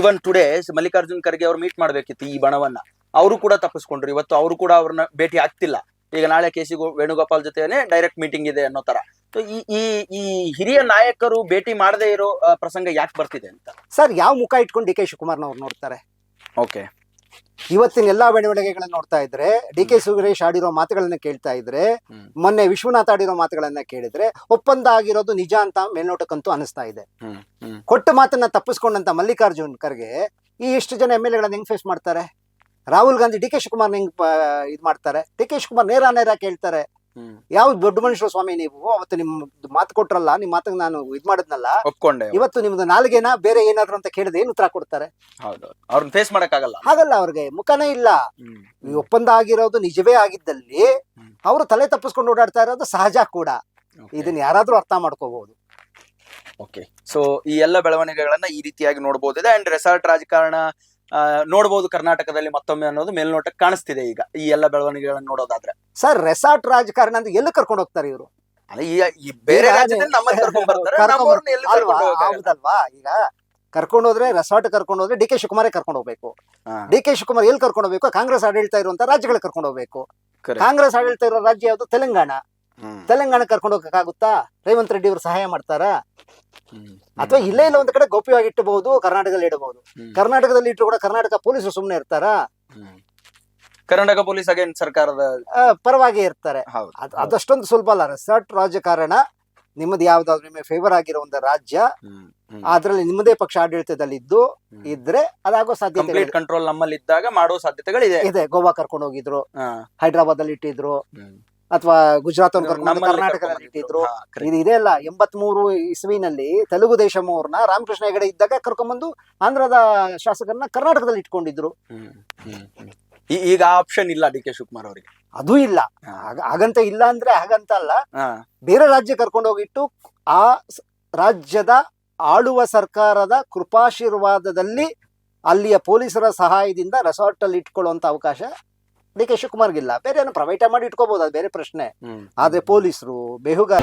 S1: ಇವನ್ ಟುಡೇ ಮಲ್ಲಿಕಾರ್ಜುನ್ ಖರ್ಗೆ ಅವ್ರು ಮೀಟ್ ಮಾಡ್ಬೇಕಿತ್ತು ಈ ಬಣವನ್ನ. ಅವರು ಕೂಡ ತಪ್ಪಿಸ್ಕೊಂಡ್ರು. ಇವತ್ತು ಅವರು ಕೂಡ ಅವ್ರನ್ನ ಭೇಟಿ ಆಗ್ತಿಲ್ಲ. ಈಗ ನಾಳೆ ಕೆ ಸಿ ವೇಣುಗೋಪಾಲ್ ಜೊತೆನೆ ಡೈರೆಕ್ಟ್ ಮೀಟಿಂಗ್ ಇದೆ ಅನ್ನೋ ತರ. ಈ ಈ ಈ ಹಿರಿಯ ನಾಯಕರು ಭೇಟಿ ಮಾಡದೇ ಇರೋ ಪ್ರಸಂಗ ಯಾಕೆ ಬರ್ತಿದೆ ಅಂತ?
S2: ಸರ್ ಯಾವ ಮುಖ ಇಟ್ಕೊಂಡು ಡಿ ಕೆ ಶಿವಕುಮಾರ್ನವ್ರು ನೋಡ್ತಾರೆ?
S1: ಓಕೆ.
S2: ಇವತ್ತಿನ ಎಲ್ಲಾ ಬೆಳವಣಿಗೆಗಳನ್ನ ನೋಡ್ತಾ ಇದ್ರೆ ಡಿ ಕೆ ಸುರೇಶ್ ಆಡಿರೋ ಮಾತುಗಳನ್ನ ಕೇಳ್ತಾ ಇದ್ರೆ ಮೊನ್ನೆ ವಿಶ್ವನಾಥ್ ಆಡಿರೋ ಮಾತುಗಳನ್ನ ಕೇಳಿದ್ರೆ ಒಪ್ಪಂದ ಆಗಿರೋದು ನಿಜ ಅಂತ ಮೇಲ್ನೋಟಕ್ಕಂತೂ ಅನಿಸ್ತಾ ಇದೆ. ಕೊಟ್ಟ ಮಾತನ್ನ ತಪ್ಪಿಸ್ಕೊಂಡಂತ ಮಲ್ಲಿಕಾರ್ಜುನ್ ಖರ್ಗೆ ಈ ಎಷ್ಟು ಜನ ಎಂ ಎಲ್ ಎಗಳನ್ನ ಹೆಂಗ್ ಫೇಸ್ ಮಾಡ್ತಾರೆ? ರಾಹುಲ್ ಗಾಂಧಿ ಡಿ ಕೆ ಶಿವಕುಮಾರ್ ಹೆಂಗ್ ಇದ್ ಮಾಡ್ತಾರೆ? ಡಿ ಕೆ ಶಿವಕುಮಾರ್ ನೇರ ನೇರ ಕೇಳ್ತಾರೆ.
S1: ಯಾವ್ದು
S2: ಯಾವ ದೊಡ್ಡ ಮನುಷ್ಯರು ಸ್ವಾಮಿ ನೀವು? ಅವತ್ತು ನಿಮ್ ಮಾತು ಕೊಟ್ರಲ್ಲ ನಿಮ್ ಮಾತಿಗೆ ನಾನು ಇದ್ ಮಾಡಿದ್ನಲ್ಲ?
S1: ಒಪ್ಕೊಂಡೆ
S2: ಇವತ್ತು ನಿಮ್ದು ನಾಲ್ಗೆನ ಬೇರೆ ಏನಾದ್ರು ಅಂತ ಕೇಳಿದ್ರೆ ಏನ್ ಉತ್ತರ ಕೊಡ್ತಾರೆ?
S1: ಅವ್ರನ್ನ ಫೇಸ್ ಮಾಡಕ್ಕಾಗಲ್ಲ.
S2: ಹಾಗಲ್ಲ ಅವ್ರಿಗೆ ಮುಖನೇ ಇಲ್ಲ. ಈ ಒಪ್ಪಂದ ಆಗಿರೋದು ನಿಜವೇ ಆಗಿದ್ದಲ್ಲಿ. ಅವರು ತಲೆ ತಪ್ಪಿಸ್ಕೊಂಡು ಓಡಾಡ್ತಾ ಇರೋದು ಸಹಜ ಕೂಡ. ಇದನ್ನ ಯಾರಾದ್ರೂ ಅರ್ಥ ಮಾಡ್ಕೋಬಹುದು
S1: ಓಕೆ ಸೊ ಈ ಎಲ್ಲ ಬೆಳವಣಿಗೆಗಳನ್ನ ಈ ರೀತಿಯಾಗಿ ನೋಡಬಹುದಿದೆ ಅಂಡ್ ರೆಸಾರ್ಟ್ ರಾಜಕಾರಣ ಆ, ನೋಡ್ಬೋದು ಕರ್ನಾಟಕದಲ್ಲಿ ಮತ್ತೊಮ್ಮೆ ಅನ್ನೋದು ಮೇಲ್ನೋಟಕ್ಕೆ ಕಾಣಿಸ್ತಿದೆ ಈಗ ಈ ಎಲ್ಲ ಬೆಳವಣಿಗೆಗಳನ್ನ ನೋಡೋದಾದ್ರೆ.
S2: ಸರ್ ರೆಸಾರ್ಟ್ ರಾಜಕಾರಣ ಅಂತ ಎಲ್ಲಿ ಕರ್ಕೊಂಡು ಹೋಗ್ತಾರೆ ಇವರು?
S1: ಈ- ಬೇರೆ?
S2: ಹೌದಲ್ವಾ? ಈಗ ಕರ್ಕೊಂಡು ಹೋದ್ರೆ ರೆಸಾರ್ಟ್ ಕರ್ಕೊಂಡು ಹೋದ್ರೆ ಡಿ ಕೆ ಶಿವಕುಮಾರೇ ಕರ್ಕೊಂಡು ಹೋಗ್ಬೇಕು. ಡಿ ಕೆ ಶಿವಕುಮಾರ್ ಎಲ್ಲಿ ಕರ್ಕೊಂಡು ಹೋಗ್ಬೇಕು? ಕಾಂಗ್ರೆಸ್ ಆಡಳಿತ ಇರುವಂತ ರಾಜ್ಯಗಳಿಗೆ ಕರ್ಕೊಂಡು ಹೋಗ್ಬೇಕು. ಕಾಂಗ್ರೆಸ್ ಆಡಳಿತ ಇರೋ ರಾಜ್ಯ ಯಾವುದು? ತೆಲಂಗಾಣ. ತೆಲಂಗಾಣ ಕರ್ಕೊಂಡು ಹೋಗಕ್ಕಾಗುತ್ತಾ? ರೇವಂತ್ ರೆಡ್ಡಿ ಅವರು ಸಹಾಯ ಮಾಡ್ತಾರಾ? ಅಥವಾ ಇಲ್ಲೇ ಇಲ್ಲ ಒಂದ್ ಕಡೆ ಗೋಪ್ಯವಾಗಿ ಇಟ್ಟಬಹುದು ಕರ್ನಾಟಕದಲ್ಲಿ ಇಡಬಹುದು. ಕರ್ನಾಟಕದಲ್ಲಿ ಇಟ್ಟರು ಕೂಡ ಕರ್ನಾಟಕ ಪೊಲೀಸರು ಸುಮ್ಮನೆ ಇರ್ತಾರಾ?
S1: ಕರ್ನಾಟಕ ಪೊಲೀಸ್ ಅಗೇನ್ ಸರ್ಕಾರದ
S2: ಆ, ಪರವಾಗಿ ಇರ್ತಾರೆ.
S1: ಹೌದು.
S2: ಅದ್- ಅದಷ್ಟೊಂದು ಸುಲಭ ಅಲ್ಲ ರೆಸಾರ್ಟ್ ರಾಜಕಾರಣ ನಿಮ್ಮದು ಯಾವ್ದಾದ್ರು ನಿಮಗೆ ಫೇವರ್ ಆಗಿರೋ ಒಂದು ರಾಜ್ಯ. ಅದ್ರಲ್ಲಿ ನಿಮ್ಮದೇ ಪಕ್ಷ ಆಡಳಿತದಲ್ಲಿ ಇದ್ದು ಇದ್ರೆ ಅದಾಗೋ ಸಾಧ್ಯತೆ
S1: ಕಂಪ್ಲೀಟ್ ಕಂಟ್ರೋಲ್ ನಮ್ಮಲ್ಲಿ ಇದ್ದಾಗ ಮಾಡೋ ಸಾಧ್ಯತೆಗಳಿದೆ.
S2: ಇದೆ ಗೋವಾ ಕರ್ಕೊಂಡು ಹೋಗಿದ್ರು ಹೈದ್ರಾಬಾದ್ ಅಲ್ಲಿ ಇಟ್ಟಿದ್ರು. ಅಥವಾ ಗುಜರಾತ್ ಕರ್ನಾಟಕದಲ್ಲಿ ಇಟ್ಟಿದ್ರು ಇದು ಇದೆ ಅಲ್ಲ ಎಂಬತ್ ಮೂರು ಇಸ್ವಿನಲ್ಲಿ ತೆಲುಗು ದೇಶಂ ಅವ್ರನ್ನ ರಾಮಕೃಷ್ಣ ಹೆಗಡೆ ಇದ್ದಾಗ ಕರ್ಕೊಂಡ್ಬಂದು ಆಂಧ್ರದ ಶಾಸಕರನ್ನ ಕರ್ನಾಟಕದಲ್ಲಿ ಇಟ್ಕೊಂಡಿದ್ರು.
S1: ಈಗ ಆಪ್ಷನ್ ಇಲ್ಲ ಡಿ ಕೆ ಶಿವಕುಮಾರ್ ಅವರಿಗೆ.
S2: ಅದು ಇಲ್ಲ. ಹಾಗ- ಹಾಗಂತ ಇಲ್ಲ ಅಂದ್ರೆ ಹಾಗಂತ ಅಲ್ಲ ಬೇರೆ ರಾಜ್ಯ ಕರ್ಕೊಂಡು ಹೋಗಿಟ್ಟು ಆ ರಾಜ್ಯದ ಆಳುವ ಸರ್ಕಾರದ ಕೃಪಾಶೀರ್ವಾದದಲ್ಲಿ ಅಲ್ಲಿಯ ಪೊಲೀಸರ ಸಹಾಯದಿಂದ ರೆಸಾರ್ಟ್ ಅಲ್ಲಿ ಇಟ್ಕೊಳ್ಳುವಂತ ಅವಕಾಶ ಡಿ ಕೆ ಶಿವಕುಮಾರ್ಗಿಲ್ಲ. ಬೇರೆ ಏನೋ ಪ್ರೈವೇಟ್ ಮಾಡಿ ಇಟ್ಕೋಬಹುದು ಅದು ಬೇರೆ ಪ್ರಶ್ನೆ. ಆದ್ರೆ ಪೊಲೀಸರು ಬೇಹುಗಾರ